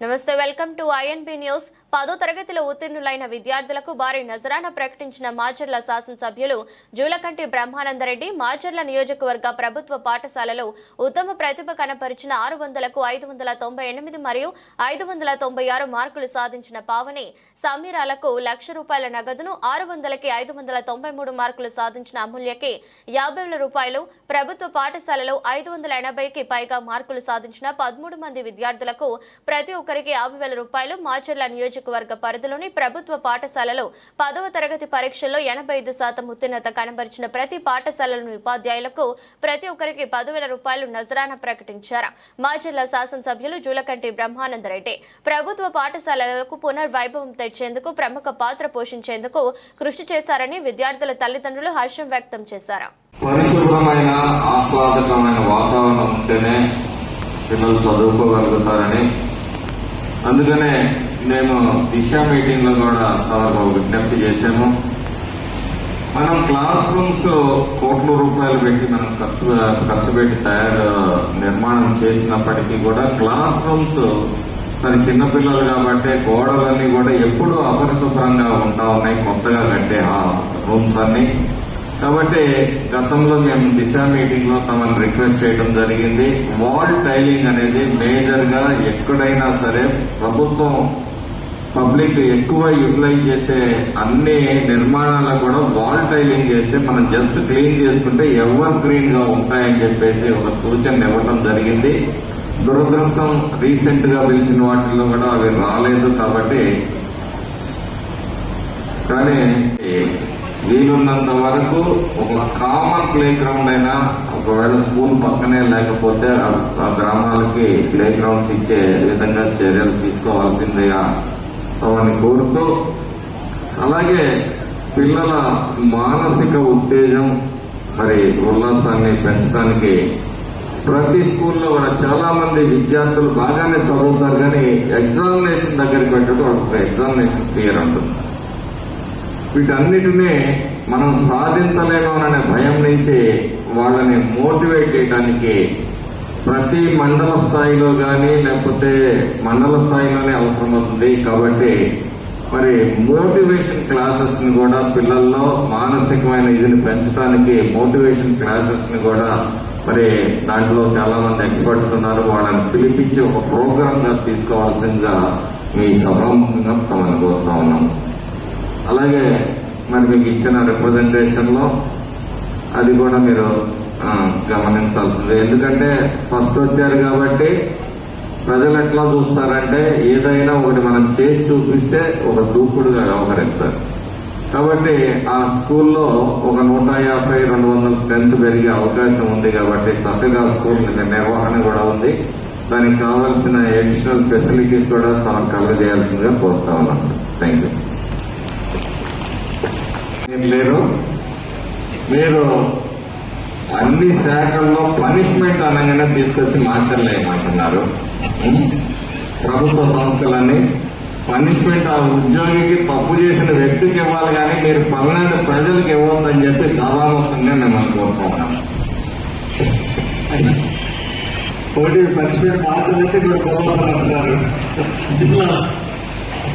నమస్తే welcome to INB news పదో తరగతిలో ఉత్తీర్ణులైన విద్యార్థులకు భారీ నజరాన ప్రకటించిన మాచర్ల శాసనసభ్యులు జూలకంటి బ్రహ్మానందరెడ్డి మాచర్ల నియోజకవర్గ ప్రభుత్వ పాఠశాలలో ఉత్తమ ప్రతిభ కనపరిచిన ఆరు వందలకు ఐదు వందల తొంభై ఎనిమిది మరియు ఐదు వందల తొంభై ఆరు మార్కులు సాధించిన పావని సమీరాలకు లక్ష రూపాయల నగదును ఆరు వందలకి ఐదు వందల తొంభై మూడు మార్కులు సాధించిన అమూల్యకి యాభై వేల రూపాయలు ప్రభుత్వ పాఠశాలలో ఐదు వందల ఎనభైకి పైగా మార్కులు సాధించిన పదమూడు మంది విద్యార్థులకు ప్రతి ఒక్కరికి యాభై వేల రూపాయలు మాచర్ల నియోజకవర్గ పరిధిలోని ప్రభుత్వ పాఠశాలలో పదవ తరగతి పరీక్షల్లో ఎనభై ఐదు శాతం ఉత్తీర్ణత కనబరిచిన ప్రతి పాఠశాలలోని ఉపాధ్యాయులకు ప్రతి ఒక్కరికి పదివేల రూపాయలు నజరాన ప్రకటించారు. మాచర్ల శాసనసభ్యులు జూలకంటి బ్రహ్మానందరెడ్డి ప్రభుత్వ పాఠశాలలకు పునర్వైభవం తెచ్చేందుకు ప్రముఖ పాత్ర పోషించేందుకు కృషి చేశారని విద్యార్థుల తల్లిదండ్రులు హర్షం వ్యక్తం చేశారు. పరిశుభ్రమైన ఆహ్లాదకరమైన వాతావరణం ఉంటేనే పిల్లలు చదువుకోగలుగుతారని. అందుకనే మేము దిశా మీటింగ్లో కూడా తమకు విజ్ఞప్తి చేశాము. మనం క్లాస్ రూమ్స్ కోట్ల రూపాయలు పెట్టి మనం ఖర్చు ఖర్చు పెట్టి తయారు నిర్మాణం చేసినప్పటికీ కూడా క్లాస్ రూమ్స్ మరి చిన్నపిల్లలు కాబట్టి గోడలన్నీ కూడా ఎప్పుడూ అపరిశుభ్రంగా ఉంటా ఉన్నాయి కొత్తగా కట్టే ఆ రూమ్స్ అన్ని. కాబట్టి గతంలో మేము దిశా మీటింగ్లో తమను రిక్వెస్ట్ చేయడం జరిగింది. వాల్ టైలింగ్ అనేది మేజర్గా ఎక్కడైనా సరే ప్రభుత్వం పబ్లిక్ ఎక్కువ యూటిలైజ్ చేసే అన్ని నిర్మాణాలకు కూడా వాల్ టైలింగ్ చేస్తే మనం జస్ట్ క్లీన్ చేసుకుంటే ఎవర్ గ్రీన్గా ఉంటాయని చెప్పేసి ఒక సూచన ఇవ్వడం జరిగింది. దురదృష్టం రీసెంట్గా పిలిచిన వాటిల్లో కూడా అవి రాలేదు కాబట్టి కానీ వీలున్నంత వరకు ఒక కామన్ ప్లే గ్రౌండ్ అయినా ఒకవేళ స్కూల్ పక్కనే లేకపోతే ఆ- ఆ గ్రామాలకి ప్లే గ్రౌండ్స్ ఇచ్చే విధంగా చర్యలు తీసుకోవాల్సిందిగా తమని కోరుతూ అలాగే పిల్లల మానసిక ఉత్తేజం మరి ఉల్లాసాన్ని పెంచడానికి ప్రతి స్కూల్లో కూడా చాలా మంది విద్యార్థులు బాగానే చదువుతారు కానీ ఎగ్జామినేషన్ దగ్గరికి పెట్టడం ఒక ఎగ్జామినేషన్ ఫియర్ ఉంటుంది. వీటన్నిటినీ మనం సాధించలేము అనే భయం నుంచి వాళ్ళని మోటివేట్ చేయడానికి ప్రతి మండల స్థాయిలో కానీ లేకపోతే మండల స్థాయిలోనే అవసరమవుతుంది కాబట్టి మరి మోటివేషన్ క్లాసెస్ని కూడా పిల్లల్లో మానసికమైన ఇదిని పెంచడానికి మోటివేషన్ క్లాసెస్ని కూడా మరి దాంట్లో చాలా మంది ఎక్స్పర్ట్స్ ఉన్నారు. వాళ్ళని పిలిపించి ఒక ప్రోగ్రామ్గా తీసుకోవాల్సిందిగా మీ సభాముఖంగా తమను కోరుతా ఉన్నాం. అలాగే మరి మీకు ఇచ్చిన రిప్రజెంటేషన్లో అది కూడా మీరు గమనించాల్సింది. ఎందుకంటే ఫస్ట్ వచ్చారు కాబట్టి ప్రజలు ఎట్లా చూస్తారంటే ఏదైనా ఒకటి మనం చేసి చూపిస్తే ఒక దూకుడుగా వ్యవహరిస్తారు. కాబట్టి ఆ స్కూల్లో ఒక నూట యాభై రెండు వందల స్ట్రెంత్ పెరిగే అవకాశం ఉంది కాబట్టి చక్కగా స్కూల్ నిర్వహణ కూడా ఉంది. దానికి కావాల్సిన అడిషనల్ ఫెసిలిటీస్ కూడా తమకు కలుగజేయాల్సిందిగా కోరుతా ఉన్నాను సార్ థ్యాంక్ యూ మీరు లేరు? మీరు అన్ని శాఖల్లో పనిష్మెంట్ అనగానే తీసుకొచ్చి ఉం? ప్రభుత్వ సంస్థలన్నీ పనిష్మెంట్ ఆ ఉద్యోగికి తప్పు చేసిన వ్యక్తికి ఇవ్వాలి కానీ మీరు పల్నాడు ప్రజలకు ఇవ్వద్దని చెప్పి సభాముఖంగా మిమ్మల్ని కోరుకుంటున్నాం ఒకటి పనిష్మెంట్ మాత్రమే గొడవ అంటున్నారు జిల్లా